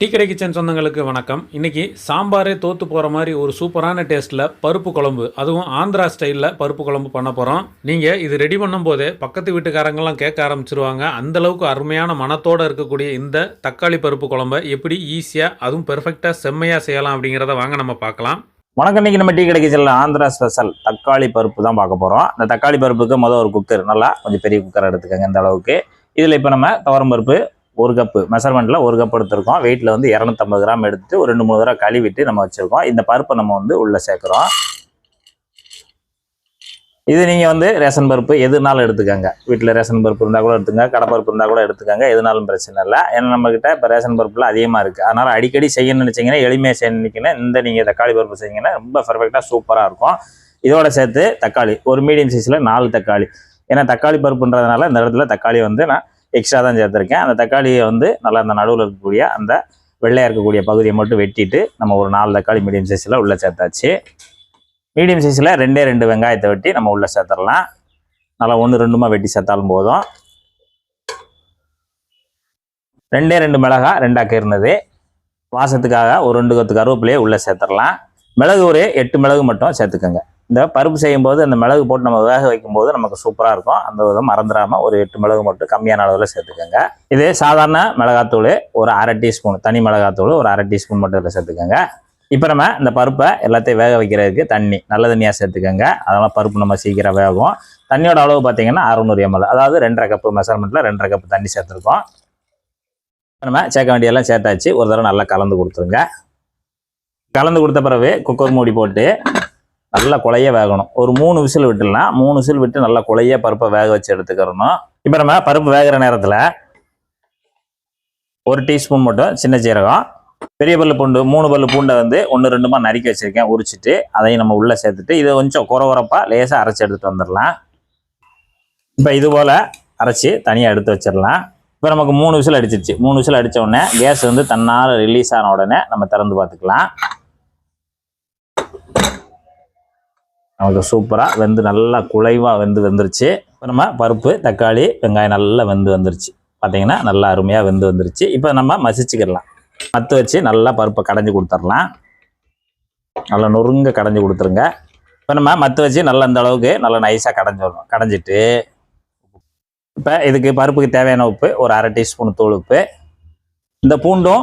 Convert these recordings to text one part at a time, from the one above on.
Tea கடை kitchen சொந்தங்களுக்கு வணக்கம். இன்னைக்கு சாம்பாரே தோற்று போகிற மாதிரி ஒரு சூப்பரான டேஸ்ட்டில் பருப்பு குழம்பு அதுவும் ஆந்திரா ஸ்டைலில் பருப்பு குழம்பு பண்ண போகிறோம் நீங்கள் இது ரெடி பண்ணும்போதே பக்கத்து வீட்டுக்காரங்கெல்லாம் கேட்க ஆரம்பிச்சிருவாங்க. அந்த அளவுக்கு அருமையான மனத்தோடு இருக்கக்கூடிய இந்த தக்காளி பருப்பு குழம்பை எப்படி ஈஸியாக அதுவும் பெர்ஃபெக்டாக செம்மையாக செய்யலாம் அப்படிங்கிறத வாங்க நம்ம பார்க்கலாம். வணக்கம். இன்னைக்கு நம்ம டீ கடைக்கு செல்ல ஆந்திரா ஸ்பெஷல் தக்காளி பருப்பு தான் பார்க்க போகிறோம் இந்த தக்காளி பருப்புக்கு மொதல் ஒரு குக்கர் நல்லா கொஞ்சம் பெரிய குக்கர் எடுத்துக்கோங்க இந்த அளவுக்கு. இதில் இப்போ நம்ம துவரம் பருப்பு ஒரு கப்பு மெஷர்மெண்ட்டில் ஒரு கப் எடுத்திருக்கோம். வெயிட்டில் வந்து இரநூத்தம்பது கிராம் எடுத்துட்டு ஒரு ரெண்டு மூணு தடவை கழுவிட்டு நம்ம வச்சுருக்கோம். இந்த பருப்பை நம்ம வந்து உள்ளே சேர்க்குறோம். இது நீங்கள் வந்து ரேஷன் பருப்பு எதுனாலும் எடுத்துக்கோங்க. வீட்டில் ரேஷன் பருப்பு இருந்தால் கூட எடுத்துங்க கடை பருப்பு இருந்தால் கூட எடுத்துக்கோங்க. எதுனாலும் பிரச்சனை இல்லை. ஏன்னா நம்மக்கிட்ட இப்போ ரேஷன் பருப்பில் அதிகமாக இருக்குது அதனால் அடிக்கடி செய்யணும்னு நினச்சிங்கன்னா எளிமையாக செய்ய இந்த நீங்கள் தக்காளி பருப்பு செய்யுங்கன்னா ரொம்ப பர்ஃபெக்டாக சூப்பராக இருக்கும். இதோட சேர்த்து தக்காளி. ஒரு மீடியம் சைஸில் நாலு தக்காளி. ஏன்னா தக்காளி பருப்புன்றதுனால இந்த இடத்துல தக்காளி வந்து நான் எக்ஸ்ட்ரா தான் சேர்த்துருக்கேன். அந்த தக்காளியை வந்து நல்லா அந்த நடுவில் இருக்கக்கூடிய அந்த வெள்ளையாக இருக்கக்கூடிய பகுதியை மட்டும் வெட்டிட்டு நம்ம ஒரு நாலு தக்காளி மீடியம் சைஸில் உள்ளே சேர்த்தாச்சு. மீடியம் சைஸில் ரெண்டே ரெண்டு வெங்காயத்தை வெட்டி நம்ம உள்ளே சேர்த்துடலாம். நல்லா ஒன்று ரெண்டுமா வெட்டி சேர்த்தாலும் போதும். ரெண்டே ரெண்டு மிளகா ரெண்டாக கீர்னது வாசத்துக்காக ஒரு ரெண்டு கொத்து கருவேப்பிலையே உள்ளே சேர்த்துடலாம். மிளகு ஒரு எட்டு மிளகு மட்டும் சேர்த்துக்கோங்க. இந்த பருப்பு செய்யும்போது அந்த மிளகு போட்டு நம்ம வேக வைக்கும்போது நமக்கு சூப்பராக இருக்கும். அந்த விதம் மறந்துடாமல் ஒரு எட்டு மிளகு மட்டும் கம்மியான அளவில் சேர்த்துக்கோங்க. இது சாதாரண மிளகாத்தூள் ஒரு அரை டீஸ்பூன் தனி மிளகாத்தூள் ஒரு அரை டீஸ்பூன் மட்டும் இதில் சேர்த்துக்கோங்க. இப்போ நம்ம இந்த பருப்பை எல்லாத்தையும் வேக வைக்கிறதுக்கு தண்ணி நல்ல தண்ணியாக சேர்த்துக்கோங்க. அதெல்லாம் பருப்பு நம்ம சீக்கிரம் வேகும். தண்ணியோட அளவு பார்த்தீங்கன்னா அறுநூறு எம்எல் அதாவது ரெண்டரை கப்பு மெஷர்மெண்ட்டில் ரெண்டரை கப்பு தண்ணி சேர்த்துருக்கோம். நம்ம சேர்க்க வேண்டியெல்லாம் சேர்த்தாச்சு. ஒரு தடவை நல்லா கலந்து கொடுத்துருங்க. கலந்து கொடுத்த பிறகு குக்கர் மூடி போட்டு நல்லா குழைய வேகணும். ஒரு மூணு விசில் விட்டுலாம் மூணு விசில் விட்டு நல்லா குழைய பருப்பை வேக வச்சு எடுத்துக்கிறணும். இப்போ நம்ம பருப்பு வேகிற நேரத்தில் ஒரு டீஸ்பூன் மட்டும் சின்ன சீரகம் பெரிய பல்லு பூண்டு மூணு பல்லு பூண்டை வந்து ஒன்று ரெண்டுமா நறுக்கி வச்சுருக்கேன் உரிச்சிட்டு அதையும் நம்ம உள்ளே சேர்த்துட்டு இதை கொஞ்சம் குறவரப்பாக லேசாக அரைச்சி எடுத்துட்டு வந்துடலாம். இப்போ இது போல் அரைச்சி தனியாக எடுத்து வச்சிடலாம். இப்போ நமக்கு மூணு விசில் அடிச்சிருச்சு. மூணு விசில் அடித்த உடனே கேஸ் வந்து தன்னால் ரிலீஸ் ஆன உடனே நம்ம திறந்து பார்த்துக்கலாம். நமக்கு சூப்பராக வெந்து நல்லா குலைவாக வெந்து வந்துருச்சு. இப்போ நம்ம பருப்பு தக்காளி வெங்காயம் நல்லா வெந்து வந்துருச்சு. பார்த்தீங்கன்னா நல்லா அருமையாக வெந்து வந்துருச்சு. இப்போ நம்ம மசிச்சுக்கிடலாம். மத்து வச்சு நல்லா பருப்பை கடைஞ்சி கொடுத்துர்லாம் நல்லா நொறுங்க கடைஞ்சி கொடுத்துருங்க. இப்போ நம்ம மத்து வச்சு நல்லா இந்த அளவுக்கு நல்லா நைஸாக கடைஞ்சிடணும் கடைஞ்சிட்டு இப்போ இதுக்கு பருப்புக்கு தேவையான உப்பு ஒரு அரை டீஸ்பூன் தூள் உப்பு. இந்த பூண்டும்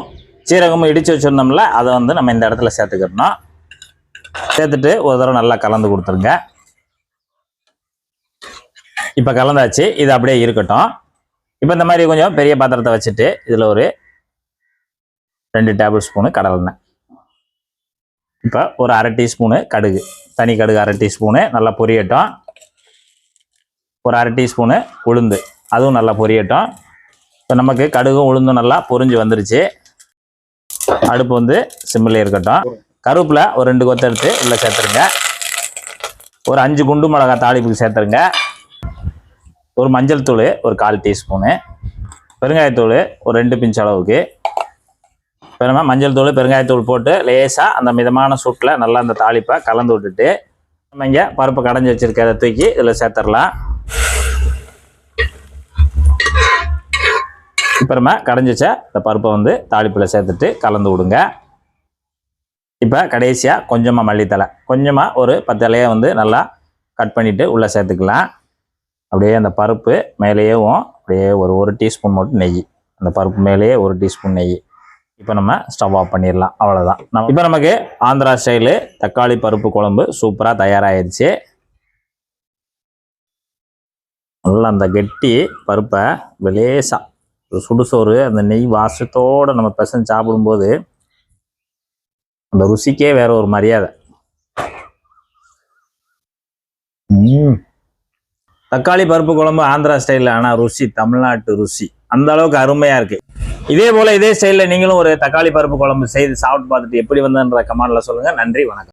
சீரகமும் இடித்து வச்சுருந்தோம்ல அதை வந்து நம்ம இந்த இடத்துல சேர்த்துக்கிடணும். சேர்த்துட்டு ஒரு தடவை நல்லா கலந்து கொடுத்துருங்க. இப்போ கலந்தாச்சு. இது அப்படியே இருக்கட்டும். இப்போ இந்த மாதிரி கொஞ்சம் பெரிய பாத்திரத்தை வச்சுட்டு இதில் ஒரு ரெண்டு டேபிள் ஸ்பூனு கடலெண்ணெய் இப்போ ஒரு அரை டீஸ்பூனு கடுகு. தனி கடுகு அரை டீஸ்பூனு நல்லா பொரியட்டும். ஒரு அரை டீஸ்பூனு உளுந்து. அதுவும் நல்லா பொரியட்டும். இப்போ நமக்கு கடுகும் உளுந்தும் நல்லா பொரிஞ்சு வந்துருச்சு. அடுப்பு வந்து சிம்மில் இருக்கட்டும். கருவேப்பில் ஒரு ரெண்டு கொத்து எடுத்து உள்ளே சேர்த்துருங்க. ஒரு அஞ்சு குண்டு மிளகா தாளிப்புக்கு சேர்த்துருங்க. ஒரு மஞ்சள் தூள் ஒரு கால் டீஸ்பூனு. பெருங்காயத்தூள் ஒரு ரெண்டு பிஞ்ச் அளவுக்கு. இப்போ மஞ்சள் தூள் பெருங்காயத்தூள் போட்டு லேசாக அந்த மிதமான சூட்டில் நல்லா அந்த தாளிப்பை கலந்து விட்டுட்டு நம்ம இங்கே பருப்பு கடைஞ்சி வச்சுருக்கிறத தூக்கி இதில் சேர்த்துடலாம். இப்போ நம்ம கடைஞ்சி வச்ச இந்த பருப்பை வந்து தாளிப்பில் சேர்த்துட்டு கலந்து விடுங்க. இப்போ கடைசியாக கொஞ்சமாக மல்லித்தலை. கொஞ்சமாக ஒரு பத்து இலையை வந்து நல்லா கட் பண்ணிவிட்டு உள்ளே சேர்த்துக்கலாம். அப்படியே அந்த பருப்பு மேலேயேவும் அப்படியே ஒரு ஒரு டீஸ்பூன் மட்டும் நெய். அந்த பருப்பு மேலேயே ஒரு டீஸ்பூன் நெய். இப்போ நம்ம ஸ்டவ் ஆஃப் பண்ணிடலாம். அவ்வளோதான் நம்ம இப்போ நமக்கு ஆந்திரா ஸ்டைலு தக்காளி பருப்பு குழம்பு சூப்பராக தயாராகிடுச்சு நல்லா அந்த கெட்டி பருப்பை லேசாக சுடுசோறு அந்த நெய் வாசத்தோடு நம்ம பிசைஞ்சு சாப்பிடும்போது அந்த ருசிக்கே வேற ஒரு மரியாதை. தக்காளி பருப்பு குழம்பு ஆந்திரா ஸ்டைலில் ஆனால் ருசி தமிழ்நாட்டு ருசி. அந்த அளவுக்கு அருமையா இருக்கு. இதே போல இதே ஸ்டைலில் நீங்களும் ஒரு தக்காளி பருப்பு குழம்பு செய்து சாப்பிட்டு பார்த்துட்டு எப்படி வந்ததுன்ற கமெண்ட்ல சொல்லுங்க. நன்றி வணக்கம்.